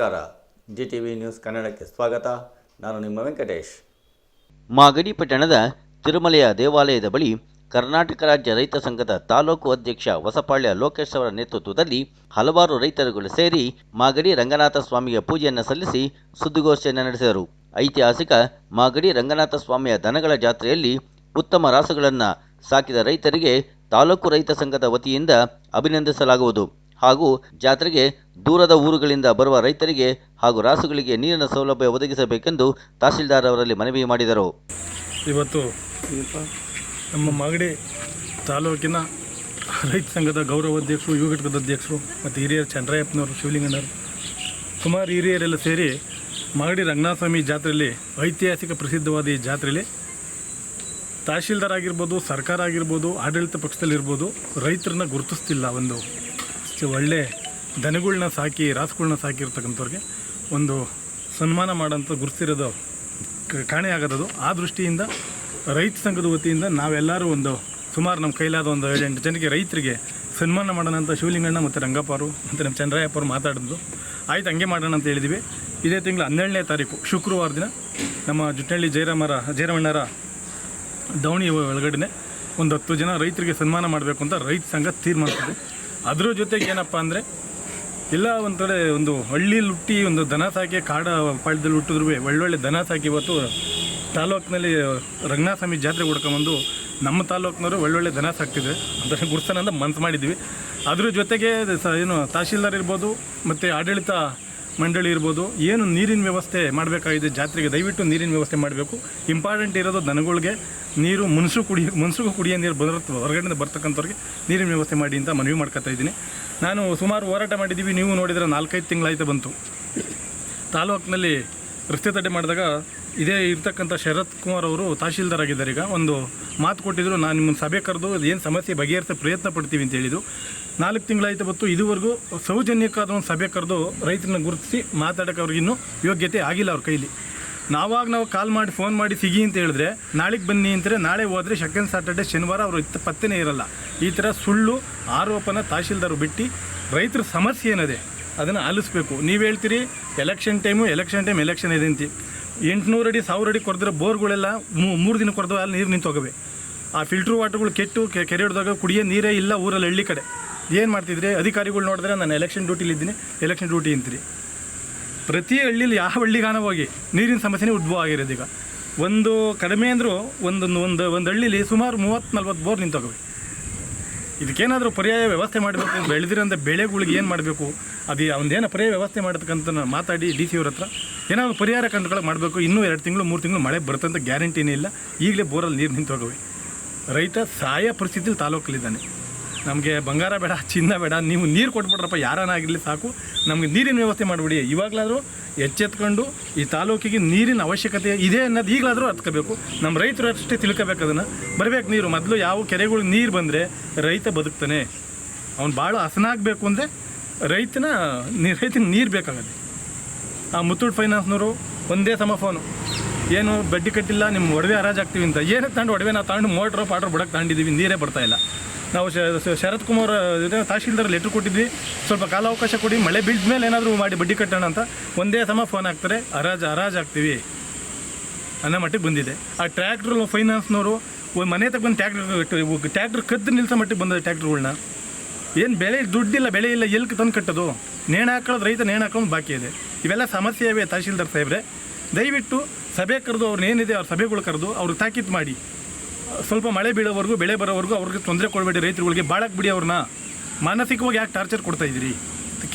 ನಮಸ್ಕಾರ. G T V news ಕನ್ನಡಕ್ಕೆ ಸ್ವಾಗತ. ನಾನು ನಿಮ್ಮ ವೆಂಕಟೇಶ್. ಮಾಗಡಿ ಪಟ್ಟಣದ ತಿರುಮಲೆಯ ದೇವಾಲಯದ ಬಳಿ ಕರ್ನಾಟಕ ರಾಜ್ಯ ರೈತ ಸಂಘದ ತಾಲೂಕು ಅಧ್ಯಕ್ಷ ಹೊಸಪಾಳ್ಯ ಲೋಕೇಶ್ ಅವರ ನೇತೃತ್ವದಲ್ಲಿ ಹಲವಾರು ರೈತರುಗಳು ಸೇರಿ ಮಾಗಡಿ ರಂಗನಾಥ ಸ್ವಾಮಿಯ ಪೂಜೆಯನ್ನು ಸಲ್ಲಿಸಿ ಸುದ್ದಿಗೋಷ್ಠಿಯನ್ನು ನಡೆಸಿದರು. ಐತಿಹಾಸಿಕ ಮಾಗಡಿ ರಂಗನಾಥ ಸ್ವಾಮಿಯ ದನಗಳ ಜಾತ್ರೆಯಲ್ಲಿ ಉತ್ತಮ ರಾಸುಗಳನ್ನು ಸಾಕಿದ ರೈತರಿಗೆ ತಾಲೂಕು ರೈತ ಸಂಘದ ವತಿಯಿಂದ ಅಭಿನಂದಿಸಲಾಗುವುದು. ಹಾಗೂ ಜಾತ್ರೆಗೆ ದೂರದ ಊರುಗಳಿಂದ ಬರುವ ರೈತರಿಗೆ ಹಾಗೂ ರಾಸುಗಳಿಗೆ ನೀರಿನ ಸೌಲಭ್ಯ ಒದಗಿಸಬೇಕೆಂದು ತಹಸೀಲ್ದಾರ್ ಅವರಲ್ಲಿ ಮನವಿ ಮಾಡಿದರು. ಇವತ್ತು ನಮ್ಮ ಮಾಗಡಿ ತಾಲೂಕಿನ ರೈತ ಸಂಘದ ಗೌರವ ಅಧ್ಯಕ್ಷರು, ಯುವ ಘಟಕದ ಅಧ್ಯಕ್ಷರು ಮತ್ತು ಹಿರಿಯರು ಚಂದ್ರಯ್ಯಪ್ಪನವರು, ಶಿವಲಿಂಗನವರು, ಸುಮಾರು ಹಿರಿಯರೆಲ್ಲ ಸೇರಿ ಮಾಗಡಿ ರಂಗನಾಥಸ್ವಾಮಿ ಜಾತ್ರೆಯಲ್ಲಿ ಐತಿಹಾಸಿಕ ಪ್ರಸಿದ್ಧವಾದ ಈ ಜಾತ್ರೆಯಲ್ಲಿ ತಹಶೀಲ್ದಾರ್ ಆಗಿರ್ಬೋದು, ಸರ್ಕಾರ ಆಗಿರ್ಬೋದು, ಆಡಳಿತ ಪಕ್ಷದಲ್ಲಿರ್ಬೋದು ರೈತರನ್ನ ಗುರುತಿಸ್ತಿಲ್ಲ ಒಂದು ಚ- ಒಳ್ಳೆ ದನಗಳನ್ನ ಸಾಕಿ ರಾಸುಗಳನ್ನ ಸಾಕಿರ್ತಕ್ಕಂಥವ್ರಿಗೆ ಒಂದು ಸನ್ಮಾನ ಮಾಡೋಂಥ ಗುರುತಿರೋದು ಕ- ಕಾಣೆಯಾಗೋದದು ಆ ದೃಷ್ಟಿಯಿಂದ ರೈತ ಸಂಘದ ವತಿಯಿಂದ ನಾವೆಲ್ಲರೂ ಒಂದು ಸುಮಾರು ನಮ್ಮ ಕೈಲಾದ ಒಂದು ಏಳೆಂಟು ಜನಕ್ಕೆ ರೈತರಿಗೆ ಸನ್ಮಾನ ಮಾಡೋಣ ಶಿವಲಿಂಗಣ್ಣ ಮತ್ತು ರಂಗಪ್ಪರು ಮತ್ತು ನಮ್ಮ ಚಂದ್ರಯ್ಯಪ್ಪರು ಮಾತಾಡಿದ್ರು. ಆಯ್ತು, ಹಂಗೆ ಮಾಡೋಣ ಅಂತ ಹೇಳಿದ್ವಿ. ಇದೇ ತಿಂಗಳು ಹನ್ನೆರಡನೇ ತಾರೀಕು, ಶುಕ್ರವಾರ ದಿನ ನಮ್ಮ ಜುಟ್ಟಹಳ್ಳಿ ಜಯರಾಮರ, ಜಯರಾಮಣ್ಣರ ದೌಣಿ ಒಳಗಡೆ ಒಂದು ಹತ್ತು ಜನ ರೈತರಿಗೆ ಸನ್ಮಾನ ಮಾಡಬೇಕು ಅಂತ ರೈತ ಸಂಘ ತೀರ್ಮಾನಿಸಿದೆ. ಅದ್ರ ಜೊತೆಗೆ ಏನಪ್ಪ ಅಂದರೆ ಇಲ್ಲ, ಒಂದು ಕಡೆ ಒಂದು ಹಳ್ಳಿಯಲ್ಲಿ ಹುಟ್ಟಿ ಒಂದು ದನ ಸಾಕಿ ಕಾಡ ಪಾಳ್ಯದಲ್ಲಿ ಹುಟ್ಟಿದ್ರು ಒಳ್ಳೊಳ್ಳೆ ದನ ಸಾಕಿ ಇವತ್ತು ತಾಲೂಕಿನಲ್ಲಿ ರಂಗನಾಥಸ್ವಾಮಿ ಜಾತ್ರೆ ಹುಡ್ಕೊಂಬಂದು ನಮ್ಮ ತಾಲೂಕಿನವರು ಒಳ್ಳೊಳ್ಳೆ ದನ ಸಾಕ್ತಿದ್ವಿ ಅದನ್ನು ಗುರ್ಸೋಣ ಅಂತ ಮನ್ಸು ಮಾಡಿದ್ವಿ. ಅದ್ರ ಜೊತೆಗೆ ಸ, ಏನು ತಹಶೀಲ್ದಾರ್ ಇರ್ಬೋದು, ಮತ್ತು ಆಡಳಿತ ಮಂಡಳಿ ಇರ್ಬೋದು, ಏನು ನೀರಿನ ವ್ಯವಸ್ಥೆ ಮಾಡಬೇಕಾಗಿದೆ ಜಾತ್ರೆಗೆ, ದಯವಿಟ್ಟು ನೀರಿನ ವ್ಯವಸ್ಥೆ ಮಾಡಬೇಕು. ಇಂಪಾರ್ಟೆಂಟ್ ಇರೋದು ದನಗಳಿಗೆ. ನೀರು ಮುನ್ಸು ಕುಡಿ, ಮುನ್ಸುಗೂ ಕುಡಿಯೋ ನೀರು ಬರುತ್ತೆ, ಹೊರಗಡೆಯಿಂದ ಬರ್ತಕ್ಕಂಥವ್ರಿಗೆ ನೀರಿನ ವ್ಯವಸ್ಥೆ ಮಾಡಿ ಅಂತ ಮನವಿ ಮಾಡ್ಕೊತಾ ಇದ್ದೀನಿ. ನಾನು ಸುಮಾರು ಹೋರಾಟ ಮಾಡಿದ್ದೀವಿ, ನೀವು ನೋಡಿದರೆ ನಾಲ್ಕೈದು ತಿಂಗಳಾಯ್ತು ಬಂತು. ತಾಲೂಕಿನಲ್ಲಿ ರಸ್ತೆ ತಡೆ ಮಾಡಿದಾಗ ಇದೇ ಇರ್ತಕ್ಕಂಥ ಶರತ್ ಕುಮಾರ್ ಅವರು ತಹಶೀಲ್ದಾರ್ ಆಗಿದ್ದಾರೆ. ಈಗ ಒಂದು ಮಾತು ಕೊಟ್ಟಿದ್ರು, ನಾನು ನಿಮ್ಮನ್ನು ಸಭೆ ಕರೆದು ಏನು ಸಮಸ್ಯೆ ಬಗೆಹರಿಸೋ ಪ್ರಯತ್ನ ಪಡ್ತೀವಿ ಅಂತ ಹೇಳಿದರು. ನಾಲ್ಕು ತಿಂಗಳಾಯ್ತು ಬತ್ತು ಇದುವರೆಗೂ ಸೌಜನ್ಯಕ್ಕಾದ ಒಂದು ಸಭೆ ಕರೆದು ರೈತರನ್ನ ಗುರುತಿಸಿ ಮಾತಾಡೋಕೆ ಅವ್ರಿಗಿನ್ನೂ ಯೋಗ್ಯತೆ ಆಗಿಲ್ಲ ಅವ್ರ ಕೈಲಿ. ನಾವಾಗ ನಾವು ಕಾಲ್ ಮಾಡಿ ಫೋನ್ ಮಾಡಿ ಸಿಗಿ ಅಂತ ಹೇಳಿದ್ರೆ, ನಾಳೆಗೆ ಬನ್ನಿ ಅಂತಾರೆ ನಾಳೆ ಹೋದರೆ ಸೆಕೆಂಡ್ ಸಾಟರ್ಡೆ ಶನಿವಾರ ಅವರು ಇತ್ತ ಪತ್ತೆನೇ ಇರಲ್ಲ. ಈ ಥರ ಸುಳ್ಳು, ಆರೋಪನ ತಹಶೀಲ್ದಾರ್ ಬಿಟ್ಟು ರೈತರ ಸಮಸ್ಯೆ ಏನಿದೆ? ಅದನ್ನು ಆಲಿಸ್ಬೇಕು. ನೀವು ಹೇಳ್ತೀರಿ election time election time election ಇದೆ ಅಂತ. ಎಂಟುನೂರು ಅಡಿ, ಸಾವಿರ ಅಡಿ ಕೊರೆದ್ರೆ ಬೋರ್ಗಳೆಲ್ಲ ಮೂರು ದಿನ ಕೊರೆದು ಅಲ್ಲಿ ನೀರು ನಿಂತೋಗವೆ ಆ ಫಿಲ್ಟ್ರ್ ವಾಟರ್ಗಳು ಕೆಟ್ಟು ಕೆರೆ ಹಿಡ್ದಾಗ ಕುಡಿಯೋ ನೀರೇ ಇಲ್ಲ ಊರಲ್ಲಿ ಹಳ್ಳಿ ಕಡೆ. ಏನು ಮಾಡ್ತಿದ್ರಿ? ಅಧಿಕಾರಿಗಳು ನೋಡಿದ್ರೆ, ನಾನು ಎಲೆಕ್ಷನ್ ಡ್ಯೂಟಿಲಿದ್ದೀನಿ ಎಲೆಕ್ಷನ್ ಡ್ಯೂಟಿ ಅಂತೀರಿ. ಪ್ರತಿ ಹಳ್ಳಿಲಿ ಯಾವ ಹಳ್ಳಿಗಾನ ಹೋಗಿ ನೀರಿನ ಸಮಸ್ಯೆನೇ ಉದ್ಭವ ಈಗ. ಒಂದು ಕಡಿಮೆ ಅಂದರೂ ಒಂದು ಒಂದು ಒಂದು ಹಳ್ಳಿಲಿ ಸುಮಾರು ಮೂವತ್ತು, ನಲ್ವತ್ತು ಬೋರ್ ನಿಂತೋಗವೆ. ಇದಕ್ಕೇನಾದರೂ ಪರ್ಯಾಯ ವ್ಯವಸ್ಥೆ ಮಾಡಬೇಕು, ಬೆಳೆದಿರೋಂಥ ಬೆಳೆಗಳಿಗೆ ಏನು ಮಾಡಬೇಕು? ಅದು ಅವಂದೇನು ಪರ್ಯಾಯ ವ್ಯವಸ್ಥೆ ಮಾಡತಕ್ಕಂಥ ಮಾತಾಡಿ ಡಿ ಸಿ ಅವ್ರ ಹತ್ರ. ಏನಾದರೂ ಪರಿಹಾರ ಕಂಡುಗಳು ಮಾಡಬೇಕು. ಇನ್ನೂ ಎರಡು ತಿಂಗಳು, ಮೂರು ತಿಂಗಳು ಮಳೆ ಬರುತ್ತಂತ ಗ್ಯಾರಂಟಿನೇ ಇಲ್ಲ. ಈಗಲೇ ಬೋರಲ್ಲಿ ನೀರು ನಿಂತೋಗವೆ. ರೈತ ಸಾಯ ಪರಿಸ್ಥಿತಿಲಿ ತಾಲೂಕಲ್ಲಿದ್ದಾನೆ. ನಮಗೆ ಬಂಗಾರ ಬೇಡ, ಚಿನ್ನ ಬೇಡ, ನೀವು ನೀರು ಕೊಟ್ಬಿಟ್ರಪ್ಪ ಯಾರನ್ನಾಗಿರಲಿ ಸಾಕು. ನಮಗೆ ನೀರಿನ ವ್ಯವಸ್ಥೆ ಮಾಡಿಬಿಡಿ. ಇವಾಗಲಾದರೂ ಎಚ್ಚೆತ್ಕೊಂಡು ಈ ತಾಲೂಕಿಗೆ ನೀರಿನ ಅವಶ್ಯಕತೆ ಇದೆ ಅನ್ನೋದು ಈಗಲಾದರೂ ಹತ್ಕೋಬೇಕು ನಮ್ಮ ರೈತರು ಅಷ್ಟೇ ತಿಳ್ಕೋಬೇಕು ಅದನ್ನು. ಬರಬೇಕು ನೀರು. ಮೊದಲು ಯಾವ ಕೆರೆಗಳು ನೀರು ಬಂದರೆ ರೈತ ಬದುಕ್ತಾನೆ. ಅವ್ನು ಭಾಳ ಹಸನಾಗಬೇಕು ಅಂದರೆ ರೈತನ ನೀ ರೈತನ ನೀರು ಬೇಕಾಗತ್ತೆ. ಆ ಮುತ್ತೂಟ್ ಫೈನಾನ್ಸ್ನವರು ಒಂದೇ ಸಮ ಫೋನು. ಏನು ಬಡ್ಡಿ ಕಟ್ಟಿಲ್ಲ ನಿಮ್ಮ ಒಡವೆ ಹರಾಜಾಗ್ತೀವಿ ಅಂತ. ಏನಕ್ಕೆ ತಗೊಂಡು ಒಡವೆ ನಾವು ತಗೊಂಡು ಮೋಟ್ರು, ಪಾಟ್ರು ಬಡಕ್ಕೆ ತಗೊಂಡಿದ್ದೀವಿ ನೀರೇ ಬರ್ತಾ ಇಲ್ಲ. ನಾವು ಶರತ್ ಕುಮಾರ್ ತಹಶೀಲ್ದಾರ್ ಲೆಟ್ರ್ ಕೊಟ್ಟಿದ್ವಿ. ಸ್ವಲ್ಪ ಕಾಲಾವಕಾಶ ಕೊಡಿ, ಮಳೆ ಬೀಳ್ದ ಮೇಲೆ ಏನಾದರೂ ಮಾಡಿ ಬಡ್ಡಿ ಕಟ್ಟೋಣ ಅಂತ ಒಂದೇ ಸಮ ಫೋನ್ ಹಾಕ್ತಾರೆ. ಹರಾಜ್, ಹರಾಜು ಆಗ್ತೀವಿ. ಅನ್ನೋ ಮಟ್ಟಿಗೆ ಬಂದಿದೆ. ಆ ಟ್ರ್ಯಾಕ್ಟ್ರ್ ಫೈನಾನ್ಸ್ನವರು ಮನೆ ತಗೊಂಡು ಟ್ಯಾಕ್ಟ್ರ್ ಟ್ಯಾಕ್ಟ್ರ್ ಕದ್ದು ನಿಲ್ಸೋ ಮಟ್ಟಿಗೆ ಬಂದಿದೆ ಟ್ಯಾಕ್ಟ್ರ್ಗಳನ್ನ ಏನು ಬೆಳೆ ದುಡ್ಡಿಲ್ಲ, ಬೆಳೆ ಇಲ್ಲ ಎಲ್ಲಿ ತಂದು ಕಟ್ಟೋದು? ನೇಣು ಹಾಕೊಳ್ಳೋದು ರೈತ ನೇಣು ಹಾಕೊಂಡು ಬಾಕಿ ಇದೆ. ಇವೆಲ್ಲ ಸಮಸ್ಯೆ ಇವೆ ತಹಶೀಲ್ದಾರ್ ಸಾಹೇಬ್ರೆ. ದಯವಿಟ್ಟು ಸಭೆ ಕರೆದು ಏನಿದೆ ಅವ್ರ ಸಭೆಗಳು ಕರೆದು ಅವ್ರಿಗೆ ತಾಕೀತು ಮಾಡಿ. ಸ್ವಲ್ಪ ಮಳೆ ಬೀಳೋವರೆಗೂ, ಬೆಳೆ ಬರೋವರೆಗೂ ಅವ್ರಿಗೆ ತೊಂದರೆ ಕೊಡಬೇಡಿ ರೈತರುಗಳಿಗೆ ಬಾಳಕ್ಕೆ ಬಿಡಿ ಅವ್ರನ್ನ. ಮಾನಸಿಕವಾಗಿ ಯಾಕೆ ಟಾರ್ಚರ್ ಕೊಡ್ತಾ ಇದ್ದೀರಿ?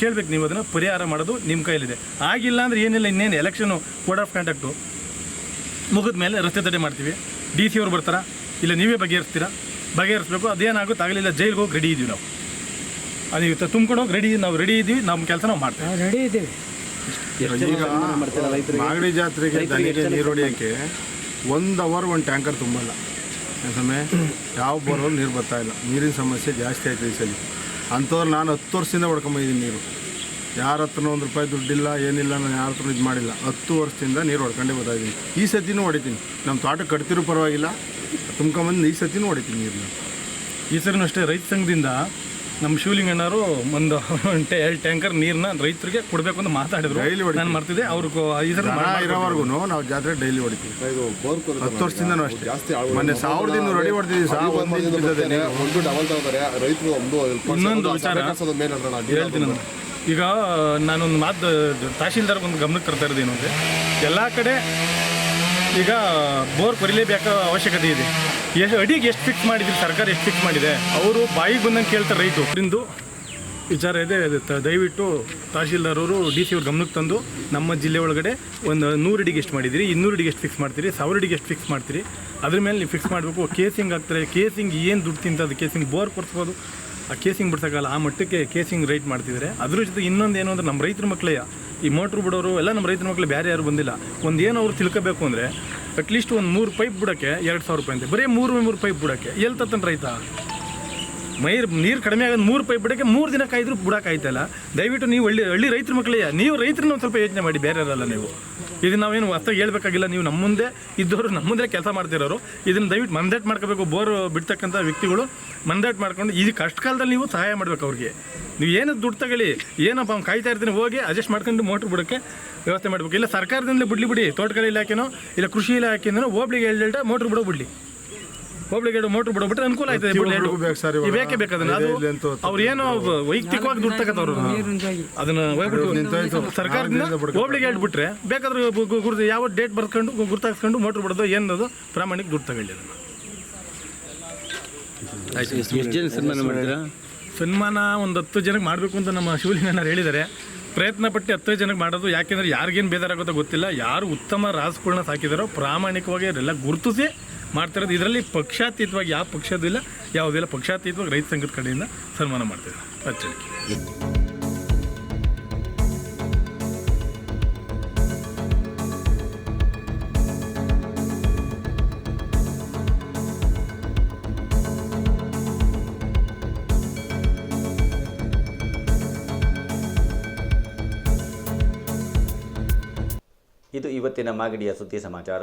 ಕೇಳಬೇಕು ಕೇಳ್ಬೇಕು ನೀವು ಅದನ್ನು, ಪರಿಹಾರ ಮಾಡೋದು ನಿಮ್ಮ ಕೈಲಿದೆ ಆಗಿಲ್ಲ ಅಂದರೆ ಏನಿಲ್ಲ, ಇನ್ನೇನು ಎಲೆಕ್ಷನು ಕೋಡ್ ಆಫ್ ಕಾಂಟ್ಯಾಕ್ಟು ಮುಗಿದ ಮೇಲೆ ರಸ್ತೆ ತಡೆ ಮಾಡ್ತೀವಿ. ಡಿ ಸಿ ಅವ್ರು ಬರ್ತಾರಾ? ಇಲ್ಲ ನೀವೇ ಬಗೆಹರಿಸ್ತೀರಾ? ಬಗೆಹರಿಸ್ಬೇಕು, ಅದೇನಾಗುತ್ತೆ, ಆಗಲಿಲ್ಲ, ಜೈಲಿಗೆ ಹೋಗಿ ರೆಡಿ ಇದ್ದೀವಿ ನಾವು. ಅದು ತುಂಬ್ಕೊಂಡು ಹೋಗಿ ರೆಡಿ ನಾವು ರೆಡಿ ಇದ್ದೀವಿ ನಮ್ಮ ಕೆಲಸ ನಾವು ಮಾಡ್ತೀವಿ. ರೆಡಿ ಇದ್ದೀವಿ ಈಗ ಮಾಗಡಿ ಜಾತ್ರೆಗೆ ದನಿಗೆ ನೀರು ಹೊಡಿಯೋಕ್ಕೆ ಒಂದು ಅವರ್ ಒಂದು ಟ್ಯಾಂಕರ್ ತುಂಬಲ್ಲ. ಸಮಯ ಯಾವ ಬರೋರು ನೀರು ಬರ್ತಾ ಇಲ್ಲ. ನೀರಿನ ಸಮಸ್ಯೆ ಜಾಸ್ತಿ ಆಯ್ತು ಈ ಸಲ. ಅಂಥವ್ರು ನಾನು ಹತ್ತು ವರ್ಷದಿಂದ ಹೊಡ್ಕೊಂಬಂದಿದ್ದೀನಿ ನೀರು. ಯಾರ ಹತ್ರನೂ ಒಂದು ರೂಪಾಯಿ ದುಡ್ಡಿಲ್ಲ ಏನಿಲ್ಲ ನಾನು ಯಾರ ಹತ್ರ ಇದು ಮಾಡಿಲ್ಲ. ಹತ್ತು ವರ್ಷದಿಂದ ನೀರು ಹೊಡ್ಕೊಂಡೇ ಬರ್ತಾಯಿದ್ದೀನಿ ಈ ಸತಿನೂ ಹೊಡಿತೀನಿ. ನಮ್ಮ ತೋಟ ಕಟ್ತಿರೋ ಪರವಾಗಿಲ್ಲ. ತುಂಬ್ಕೊಂಬಂದು ಈ ಸತಿನೂ ಹೊಡಿತೀನಿ ನೀರನ್ನ ಈ ಸರಿನೂ ಅಷ್ಟೇ. ರೈತ ಸಂಘದಿಂದ ನಮ್ಮ ಶಿವಲಿಂಗಣ್ಣವರು ಒಂದು ಎರಡು ಟ್ಯಾಂಕರ್ ನೀರನ್ನ ರೈತರಿಗೆ ಕೊಡಬೇಕು ಅಂತ ಮಾತಾಡಿದ್ರು. ನಾನು ಮಾಡ್ತಿದ್ದೆ ಅವ್ರಿಗೆ ಐದರ ಇರೋವರೆಗೂ ನಾವು ಜಾತ್ರೆ ಡೈಲಿ ಹೊಡಿತೀವಿ. ಹತ್ತು ವರ್ಷದಿಂದನೂ ಅಷ್ಟೇ. ಜಾಸ್ತಿ ಮೊನ್ನೆ ಸಾವಿರದ ಇನ್ನೂರು ಅಡಿ ಹೊಡೆದಿದ್ದೀವಿ ಒಂದು ಡಬಲ್ ತಗೋತಾರೆ ರೈತರು ಒಂದು ಇನ್ನೊಂದು ವಿಚಾರ. ಹೇಳ್ತೀನಿ ನಾನು. ಈಗ ನಾನೊಂದು ಮಾತು ತಹಶೀಲ್ದಾರ್ ಒಂದು ಗಮನಕ್ಕೆ ತರ್ತಾ ಇರೋದೇನು ಅಂದರೆ ಎಲ್ಲ ಕಡೆ ಈಗ ಬೋರ್ ಕೊರಿಲೇಬೇಕಾದ ಅವಶ್ಯಕತೆ ಇದೆ. ಎಷ್ಟು ಅಡಿಗೆ ಎಷ್ಟು ಫಿಕ್ಸ್ ಮಾಡಿದ್ರು, ಸರ್ಕಾರ ಎಷ್ಟು ಫಿಕ್ಸ್ ಮಾಡಿದೆ? ಅವರು ಬಾಯಿಗೆ ಬಂದಂಗೆ ಕೇಳ್ತಾರೆ ರೈತು ಇಂದು ವಿಚಾರ ಇದೆ. ದಯವಿಟ್ಟು ತಹಶೀಲ್ದಾರವರು ಡಿ ಸಿ ಅವ್ರ ಗಮನಕ್ಕೆ ತಂದು ನಮ್ಮ ಜಿಲ್ಲೆ ಒಳಗಡೆ ಒಂದು ನೂರು ಅಡಿಗೆ ಎಷ್ಟು ಮಾಡಿದಿರಿ, ಇನ್ನೂರು ಅಡಿಗೆ ಎಷ್ಟು ಫಿಕ್ಸ್ ಮಾಡ್ತೀರಿ, ಸಾವಿರ ಅಡಿಗೆ ಎಷ್ಟು ಫಿಕ್ಸ್ ಮಾಡ್ತೀರಿ, ಅದ್ರ ಮೇಲೆ ನೀವು ಫಿಕ್ಸ್ ಮಾಡಬೇಕು. ಕೇಸಿಂಗ್ ಆಗ್ತಾರೆ ಕೇಸಿಂಗ್ ಏನು ದುಡ್ಡು ತಿಂತದ್ದು ಕೇಸಿಂಗ್ ಬೋರ್ ಕೊಡಿಸ್ಬೋದು. ಆ ಕೇಸಿಂಗ್ ಬಿಡ್ಸೋಕ್ಕಲ್ಲ ಆ ಮಟ್ಟಕ್ಕೆ ಕೇಸಿಂಗ್ ರೈಟ್ ಮಾಡ್ತಿದ್ದಾರೆ. ಅದ್ರ ಜೊತೆ ಇನ್ನೊಂದು ಏನು ಅಂದರೆ ನಮ್ಮ ರೈತರ ಮಕ್ಕಳೇ, ಈ ಮೋಟ್ರ್ ಬಿಡೋರು, ಎಲ್ಲ ನಮ್ಮ ರೈತರ ಮಕ್ಕಳು, ಬೇರೆ ಯಾರು ಬಂದಿಲ್ಲ. ಒಂದು ಏನು ಅವ್ರು ತಿಳ್ಕೋಬೇಕು ಅಂದರೆ ಅಟ್ಲೀಸ್ಟ್ ಒಂದು ಮೂರು ಪೈಪ್ ಬಿಡೋಕ್ಕೆ ಎರಡು ಸಾವಿರ ರೂಪಾಯಿ ಅಂತೆ. ಬರೀ ಮೂರು ಮೂರು ಪೈಪ್ ಬಿಡೋಕ್ಕೆ. ಎಲ್ಲಿ ತತ್ತನ ರೈತ ಮೈರ್ ನೀರು ಕಡಿಮೆ ಆಗೋದು ಮೂರು ಪೈಪ್ ಬಿಡಕ್ಕೆ ಮೂರು ದಿನ ಕಾಯ್ದ್ರು ಬಿಡೋಕೆ ಆಯ್ತಲ್ಲ ದಯವಿಟ್ಟು ನೀವು ಹಳ್ಳಿ ಹಳ್ಳಿ ರೈತರ ಮಕ್ಕಳೇ ನೀವು ರೈತರನ್ನ ಒಂದು ಸ್ವಲ್ಪ ಯೋಚನೆ ಮಾಡಿ ಬೇರೆ ಇರಲ್ಲ ನೀವು. ಇದನ್ನು ನಾವೇನು ಅರ್ಥ ಹೇಳ್ಬೇಕಾಗಿಲ್ಲ, ನೀವು ನಮ್ಮ ಮುಂದೆ ಇದ್ದವರು ನಮ್ಮ ಮುಂದೆ ಕೆಲಸ ಮಾಡ್ತಿರೋರು. ಇದನ್ನು ದಯವಿಟ್ಟು ಮಂದೇಟ್ ಮಾಡ್ಕೋಬೇಕು, ಬೋರ್ ಬಿಡ್ತಕ್ಕಂಥ ವ್ಯಕ್ತಿಗಳು ಮಂದಾಟ್ ಮಾಡ್ಕೊಂಡು, ಈ ಕಷ್ಟ ಕಾಲದಲ್ಲಿ ನೀವು ಸಹಾಯ ಮಾಡಬೇಕು ಅವ್ರಿಗೆ. ನೀವು ಏನು ದುಡ್ಡು ತಗೊಳ್ಳಿ, ಏನಪ್ಪ ಅವ್ನು ಕಾಯ್ತಾ ಇರ್ತೀನಿ, ಹೋಗಿ ಅಡ್ಜಸ್ಟ್ ಮಾಡ್ಕೊಂಡು ಮೋಟ್ರ್ ಬಿಡೋಕ್ಕೆ ವ್ಯವಸ್ಥೆ ಮಾಡಬೇಕು. ಇಲ್ಲ ಸರ್ಕಾರದಿಂದಲೇ ಬಿಡ್ಲಿ ಬಿಡಿ ತೋಟಗಳ ಇಲಾಖೆನೋ, ಇಲ್ಲ ಕೃಷಿ ಇಲಾಖೆಯಿಂದನೋ ಹೋಬ್ಳಿಗೆ ಹೇಳ್ದೇಳ್ಟ ಮೋಟ್ರ್ ಬಿಡೋ ಬಿಡ್ಲಿ. ಹೋಬ್ಳಿಗೆ ಎರಡು ಮೋಟ್ರ್ ಬಿಡೋ ಬಿಟ್ರೆ ಅನುಕೂಲ ಆಯ್ತದೆ. ಪ್ರತಿಯೊಬ್ರಿಗೂ ಬೇಕು ಸರ್ ಇವಾಗ. ಬೇಕೇ ಬೇಕದನ್ನ? ಅದು ಇದೆ ಅಂತ ಅವ್ರು ಏನೋ ವೈಯಕ್ತಿಕವಾಗಿ ದುಡ್ಡು ತಗೋತವ್ರು ಅದನ್ನ ಹೋಗ್ಬಿಟ್ಟು ನಿಂತೋಯ್ತು. ಸರ್ಕಾರದಿಂದ ನಾಲ್ಕು ದಿನದ ಹೋಬ್ಳಿಗೆ ಹೇಳ್ಬಿಟ್ರೆ ಬೇಕಾದ್ರೆ ಗು- ಗು- ಗುರ್ತು ಯಾವ ಡೇಟ್ ಬರ್ಕೊಂಡು ಗುರ್ತಾಕ್ಸ್ಕೊಂಡು ಮೋಟ್ರ್ ಬಿಡೋದು ಏನದು ಪ್ರಾಮಾಣಿಕ ದುಡ್ಡು ತಗೊಳ್ಳಿ ಅದನ್ನ. ಎಷ್ಟು ಜನ ಸನ್ಮಾನ ಮಾಡ್ತೀರಾ ಸನ್ಮಾನ ಒಂದು ಹತ್ತು ಜನಕ್ಕೆ ಮಾಡಬೇಕು ಅಂತ ನಮ್ಮ ಶಿವಲಿಂಗಣ್ಣರು ಹೇಳಿದ್ದಾರೆ ಪ್ರಯತ್ನ ಪಟ್ಟು ಹತ್ತು ಜನಕ್ಕೆ ಮಾಡೋದು ಯಾಕೆಂದ್ರೆ ಯಾರಿಗೇನು ಬೇಜಾರಾಗುತ್ತೋ ಗೊತ್ತಿಲ್ಲ. ಯಾರು ಉತ್ತಮ ರಾಸುಗಳನ್ನ ಸಾಕಿದಾರೋ ಪ್ರಾಮಾಣಿಕವಾಗಿ ಅವರೆಲ್ಲ ಗುರುತಿಸಿ ಮಾಡ್ತಿರೋದು. ಇದರಲ್ಲಿ ಪಕ್ಷಾತೀತವಾಗಿ ಯಾವ ಪಕ್ಷದೂ ಇಲ್ಲ, ಯಾವುದಿಲ್ಲ ಪಕ್ಷಾತೀತವಾಗಿ ರೈತ ಸಂಘದ ಕಡೆಯಿಂದ ಸನ್ಮಾನ ಮಾಡ್ತಿದ್ದಾರೆ. ಅಚ್ಚಳಿಕೆ. ಇದು ಇವತ್ತಿನ ಮಾಗಡಿಯ ಸುದ್ದಿ ಸಮಾಚಾರ.